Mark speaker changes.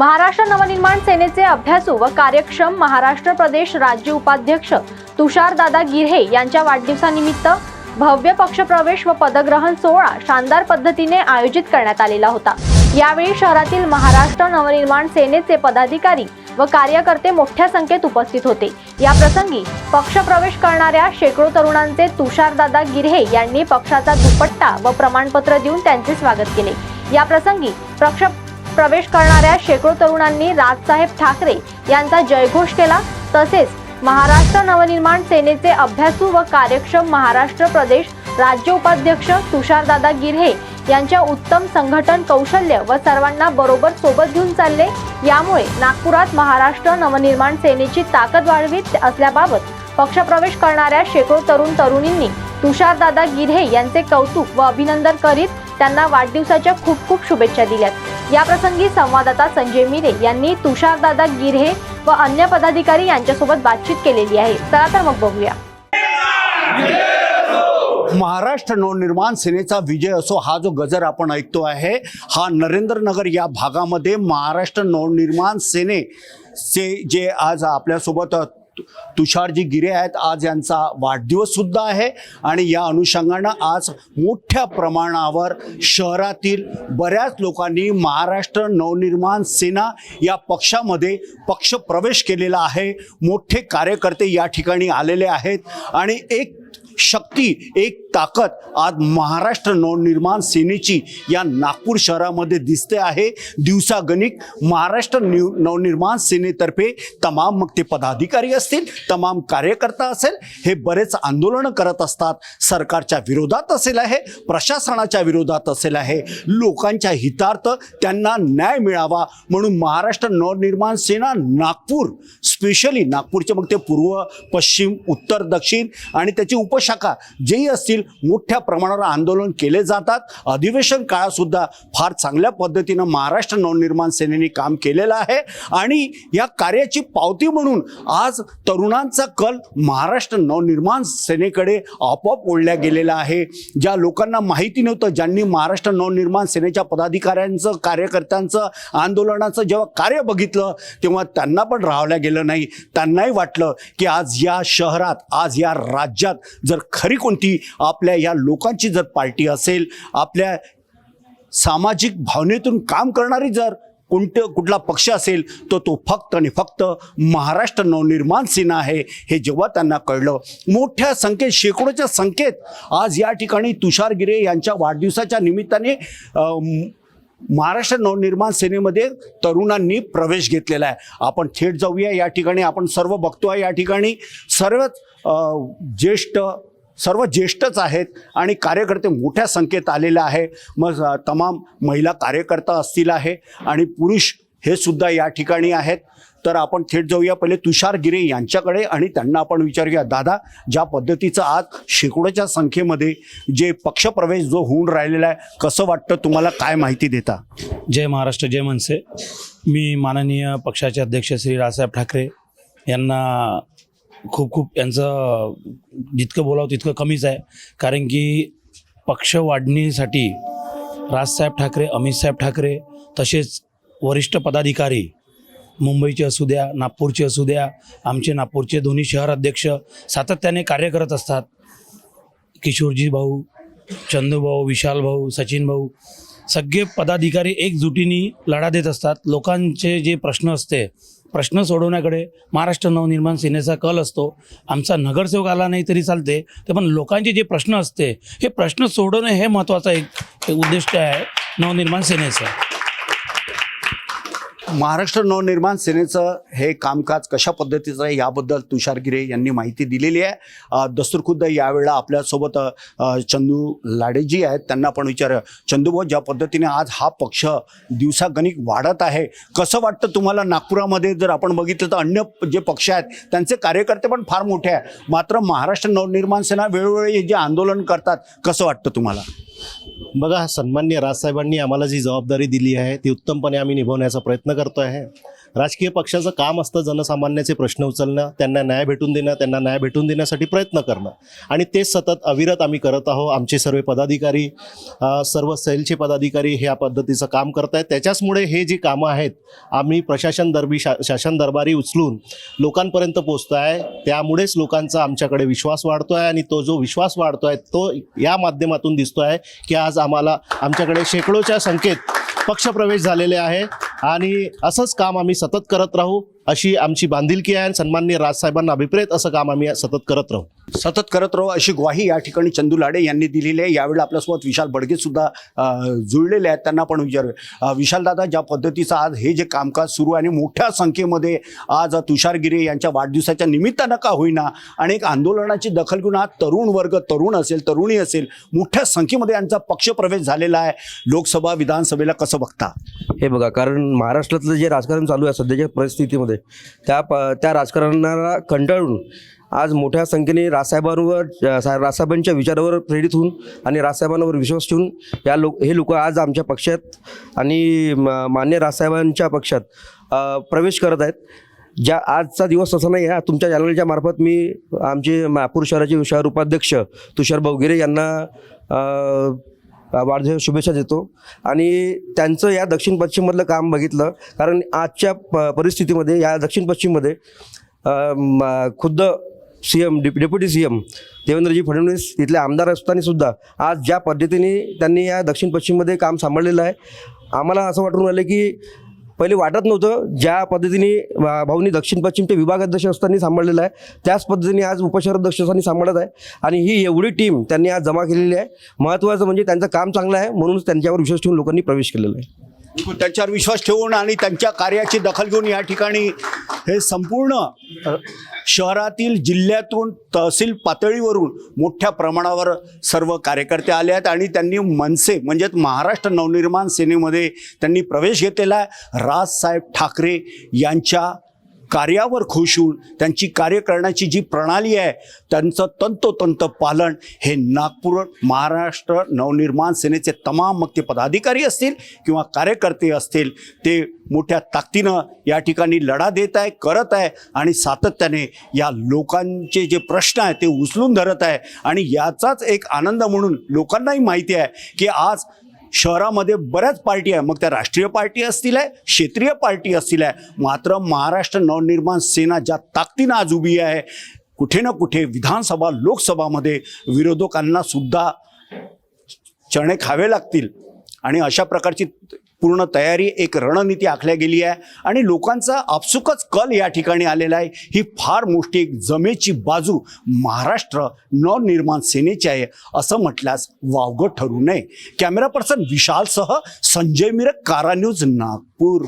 Speaker 1: महाराष्ट्र नवनिर्माण सेनेचे अभ्यासू व कार्यक्षम महाराष्ट्र प्रदेश राज्य उपाध्यक्ष तुषारदादा गिर्हे यांच्या वाढदिवसानिमित्त भव्य पक्षप्रवेश व पदग्रहण सोहळा शानदार पद्धतीने आयोजित करण्यात आलेला होता. यावेळी शहरातील महाराष्ट्र नवनिर्माण सेनेचे पदाधिकारी व कार्यकर्ते मोठ्या संख्येत उपस्थित होते. या प्रसंगी पक्षप्रवेश करणाऱ्या शेकडो तरुणांचे तुषारदादा गिर्हे यांनी पक्षाचा दुपट्टा व प्रमाणपत्र देऊन त्यांचे स्वागत केले. या प्रसंगी पक्ष प्रवेश करणाऱ्या शेकडो तरुणांनी राजसाहेब ठाकरे यांचा जयघोष केला. तसेच महाराष्ट्र नवनिर्माण सेनेचे अभ्यासू व कार्यक्षम महाराष्ट्र प्रदेश राज्य उपाध्यक्ष तुषारदादा गिर्हे यांच्या उत्तम संघटन कौशल्य व सर्वांना बरोबर सोबत घेऊन चालले. यामुळे नागपुरात महाराष्ट्र नवनिर्माण सेनेची ताकद वाढवीत असल्याबाबत पक्षप्रवेश करणाऱ्या शेकडो तरुण तरुणींनी तुषारदादा गिर्हे यांचे कौतुक व अभिनंदन करीत त्यांना वाढदिवसाच्या खूप खूप शुभेच्छा दिल्यात. याप्रसंगी संवाददाता संजय मिरे यांनी तुषारदादा गिरहे व अन्य पदाधिकारी यांच्यासोबत बातचीत केलेली आहे. चला तर मग बघूया.
Speaker 2: महाराष्ट्र नवनिर्माण सेनेचा विजय असो हा जो गजर आपण ऐकतो आहे हा नरेंद्रनगर या भागामध्ये महाराष्ट्र नवनिर्माण सेनेचे जे आज आपल्यासोबत तुषारजी गिरे आहेत आज यांचा वाढदिवस सुद्धा आहे आणि या अनुषंगानं आज मोठ्या प्रमाणावर शहरातील बऱ्याच लोकांनी महाराष्ट्र नवनिर्माण सेना या पक्षामध्ये पक्ष प्रवेश केलेला आहे. मोठे कार्यकर्ते या ठिकाणी आलेले आहेत आणि एक शक्ती एक ताकद आज महाराष्ट्र नवनिर्माण सेनेची या नागपूर शहरामध्ये दिसते आहे. दिवसागणिक महाराष्ट्र नवनिर्माण सेनेतर्फे तमाम मग ते पदाधिकारी असतील तमाम कार्यकर्ता असेल हे बरेच आंदोलनं करत असतात. सरकारच्या विरोधात असेल आहे प्रशासनाच्या विरोधात असेल आहे. लोकांच्या हितार्थ त्यांना न्याय मिळावा म्हणून महाराष्ट्र नवनिर्माण सेना नागपूर स्पेशली नागपूरचे मग ते पूर्व पश्चिम उत्तर दक्षिण आणि त्याची शाखा जेही असतील मोठ्या प्रमाणावर आंदोलन केले जातात. अधिवेशन काळातसुद्धा फार चांगल्या पद्धतीनं महाराष्ट्र नवनिर्माण सेनेने काम केलेलं आहे. आणि या कार्याची पावती म्हणून आज तरुणांचा कल महाराष्ट्र नवनिर्माण सेनेकडे आपोआप ओढल्या गेलेला आहे. ज्या लोकांना माहिती नव्हतं ज्यांनी महाराष्ट्र नवनिर्माण सेनेच्या पदाधिकाऱ्यांचं कार्यकर्त्यांचं आंदोलनाचं जेव्हा कार्य बघितलं तेव्हा त्यांना पण राहवल्या गेलं नाही. त्यांनाही वाटलं की आज या शहरात आज या राज्यात जर खरी कोणती? आपल्या या लोकांची जर पार्टी असेल आपल्या सामाजिक भावनेतून काम करणारी जर कोणतं कुठला पक्ष असेल तर तो फक्त आणि फक्त महाराष्ट्र नवनिर्माण सेना आहे हे जेव्हा त्यांना कळलं. मोठ्या संख्येत शेकडोच्या संख्येत आज या ठिकाणी तुषार गिरे यांच्या वाढदिवसाच्या निमित्ताने महाराष्ट्र नवनिर्माण सेनेमध्ये तरुणांनी प्रवेश घेतलेला आहे. आपण थेट जाऊया या ठिकाणी आपण सर्व बघतो आहे या ठिकाणी. सर्वच ज्येष्ठ सर्व ज्येष्ठच आहेत आणि कार्यकर्ते मोठ्या संख्येत आलेले आहे. मग तमाम महिला कार्यकर्ता असतील आहे आणि पुरुष हे सुद्धा या ठिकाणी आहेत. तर आपण थेट जाऊया. पहिले तुषार गिरे यांच्याकडे आणि त्यांना आपण विचारूया. दादा ज्या पद्धतीचं आज शेकडोच्या संख्येमध्ये जे पक्षप्रवेश जो होऊन राहिलेला आहे कसं वाटतं तुम्हाला? काय माहिती देता?
Speaker 3: जय महाराष्ट्र जय मनसे. मी माननीय पक्षाचे अध्यक्ष श्री राजसाहेब ठाकरे यांना खूप खूप यांचं जितकं बोलावं तितकं कमीच आहे. कारण की पक्ष वाढणीसाठी राजसाहेब ठाकरे अमितसाहेब ठाकरे तसेच वरिष्ठ पदाधिकारी मुंबईचे असू द्या नागपूरचे असू द्या आमचे नागपूरचे दोन्ही शहर अध्यक्ष सातत्याने कार्य करत असतात. किशोरजी भाऊ चंदूभाऊ विशाल भाऊ सचिन भाऊ सगळे पदाधिकारी एकजुटीने लढा देत असतात. लोकांचे जे प्रश्न असते प्रश्न सोडवण्याकडे महाराष्ट्र नवनिर्माण सेनेचा कल असतो. आमचा नगरसेवक आला नाही तरी चालते. ते पण लोकांचे जे प्रश्न असते हे प्रश्न सोडवणं हे महत्त्वाचं एक एक उद्दिष्ट आहे नवनिर्माण सेनेचं.
Speaker 2: महाराष्ट्र नवनिर्माण सेनेचं हे कामकाज कशा पद्धतीचं आहे याबद्दल तुषार गिरे यांनी माहिती दिलेली आहे. दस्तुरखुद्द यावेळेला आपल्यासोबत चंदू लाडेजी आहेत. त्यांना पण विचार चंदूभाऊ ज्या पद्धतीने आज हा पक्ष दिवसागणिक वाढत आहे कसं वाटतं तुम्हाला? नागपुरामध्ये जर आपण बघितलं तर अन्य जे पक्ष आहेत त्यांचे कार्यकर्ते पण फार मोठे आहे मात्र महाराष्ट्र नवनिर्माण सेना वेळोवेळी जे आंदोलन करतात कसं वाटतं तुम्हाला?
Speaker 4: बघा सन्मान्य राजसाहेबांनी आम्हाला जी जबाबदारी दिली आहे ती उत्तमपणे आम्ही निभवण्याचा प्रयत्न करतो आहे राजकीय पक्षाचं काम असतं जनसामान्याचे प्रश्न उचलणं त्यांना न्याय भेटून देणं त्यांना न्याय भेटून देण्यासाठी प्रयत्न करणं. आणि तेच सतत अविरत आम्ही करत आहोत. आमचे सर्व पदाधिकारी सर्व सेलचे पदाधिकारी ह्या पद्धतीचं काम करत आहेत त्याच्याचमुळे हे जी कामं आहेत आम्ही प्रशासन दरबी शा शासन दरबारी उचलून लोकांपर्यंत पोचतो आहे त्यामुळेच लोकांचा आमच्याकडे विश्वास वाढतो आहे आणि तो जो विश्वास वाढतो आहे तो या माध्यमातून दिसतो आहे की आज आम्हाला आमच्याकडे शेकडोच्या संख्येत पक्षप्रवेश झालेले आहे. आणि असंच काम आम्ही सतत करत राहू अशी आमची बांधिलकी आहे आणि सन्माननीय राजसाहेबांना अभिप्रेत असं काम आम्ही सतत करत राहू.
Speaker 2: सतत करत राहू अशी ग्वाही या ठिकाणी चंदू लाडे यांनी दिलेली आहे. यावेळी आपल्यासोबत विशाल बडगे सुद्धा जुळलेले आहेत. त्यांना पण विचार विशालदादा ज्या पद्धतीचं आज हे जे कामकाज सुरू आहे आणि मोठ्या संख्येमध्ये आज तुषार गिरे यांच्या वाढदिवसाच्या निमित्तानं का होईना आणि एक आंदोलनाची दखल घेऊन आज तरुण वर्ग तरुण असेल तरुणी असेल मोठ्या संख्येमध्ये यांचा पक्षप्रवेश झालेला आहे. लोकसभा विधानसभेला कसं बघता?
Speaker 5: हे बघा कारण महाराष्ट्रातलं जे राजकारण चालू आहे सध्याच्या परिस्थितीमध्ये त्या प त्या राजकारणाला कंटाळून आज मोठ्या संख्येने रासाहेबांवर रासाहेबांच्या विचारावर प्रेरित होऊन आणि रासाहेबांवर विश्वास ठेवून या लोक हे लोक आज आमच्या पक्षात आणि मान्य रासाहेबांच्या पक्षात प्रवेश करत आहेत. ज्या आजचा दिवस असा नाही आहे तुमच्या चॅनलच्या मार्फत मी आमचे नागपूर शहराचे शहर उपाध्यक्ष तुषार बवगिरे यांना अ, वाढदिवस शुभेच्छा देतो. आणि त्यांचं या दक्षिण पश्चिममधलं काम बघितलं कारण आजच्या प परिस्थितीमध्ये या दक्षिण पश्चिममध्ये खुद्द सी एम डेप deputy C M Devendraji Fadnavis इथले आमदार असताना सुद्धा आज ज्या पद्धतीने त्यांनी या दक्षिण पश्चिममध्ये काम सांभाळलेलं आहे आम्हाला असं वाटून राहिलं की पहिले वाटत नव्हतं ज्या पद्धतीने भाऊनी दक्षिण पश्चिमचे विभागाध्यक्ष असताना सांभाळलेलं आहे त्याच पद्धतीने आज उपशहराध्यक्ष असताना सांभाळत आहे आणि ही एवढी टीम त्यांनी आज जमा केलेली आहे. महत्त्वाचं म्हणजे त्यांचं काम चांगलं आहे म्हणूनच त्यांच्यावर विश्वास ठेवून लोकांनी प्रवेश केलेला आहे.
Speaker 2: त्यांच्यावर विश्वास ठेवून आणि त्यांच्या कार्याची दखल घेऊन या ठिकाणी हे संपूर्ण शहरातील जिल्ह्यातून तहसील पातळीवरून मोठ्या प्रमाणावर सर्व कार्यकर्ते आले आहेत आणि त्यांनी मनसे म्हणजेच महाराष्ट्र नवनिर्माण सेनेमध्ये त्यांनी प्रवेश घेतलेला आहे. राजसाहेब ठाकरे यांच्या कार्यावर खुश होऊन त्यांची कार्य करण्याची जी प्रणाली आहे त्यांचं तंतोतंत पालन हे नागपूर महाराष्ट्र नवनिर्माण सेनेचे तमाम मग ते पदाधिकारी असतील किंवा कार्यकर्ते असतील ते मोठ्या ताकदीनं या ठिकाणी लढा देत आहे करत आहे आणि सातत्याने या लोकांचे जे प्रश्न आहे ते उचलून धरत आहे. आणि याचाच एक आनंद म्हणून लोकांनाही माहिती आहे की आज शहरामध्ये बऱ्याच पार्टी आहे. मग त्या राष्ट्रीय पार्टी असतील आहे क्षेत्रीय पार्टी असतील आहे. मात्र महाराष्ट्र नवनिर्माण सेना ज्या ताकदीनं आज उभी आहे कुठे ना कुठे विधानसभा लोकसभामध्ये विरोधकांना सुद्धा चणे खावे लागतील. आणि अशा प्रकारची पूर्ण तयारी एक रणनीती आखल्या गेली आहे. आणि लोकांचा आपसुकच कल या ठिकाणी आलेला आहे. ही फार मोठी एक जमेची बाजू महाराष्ट्र नवनिर्माण सेनेची आहे असं म्हटल्यास वावगं ठरू नये. कॅमेरा पर्सन विशालसह संजय मिरक कारा न्यूज नागपूर.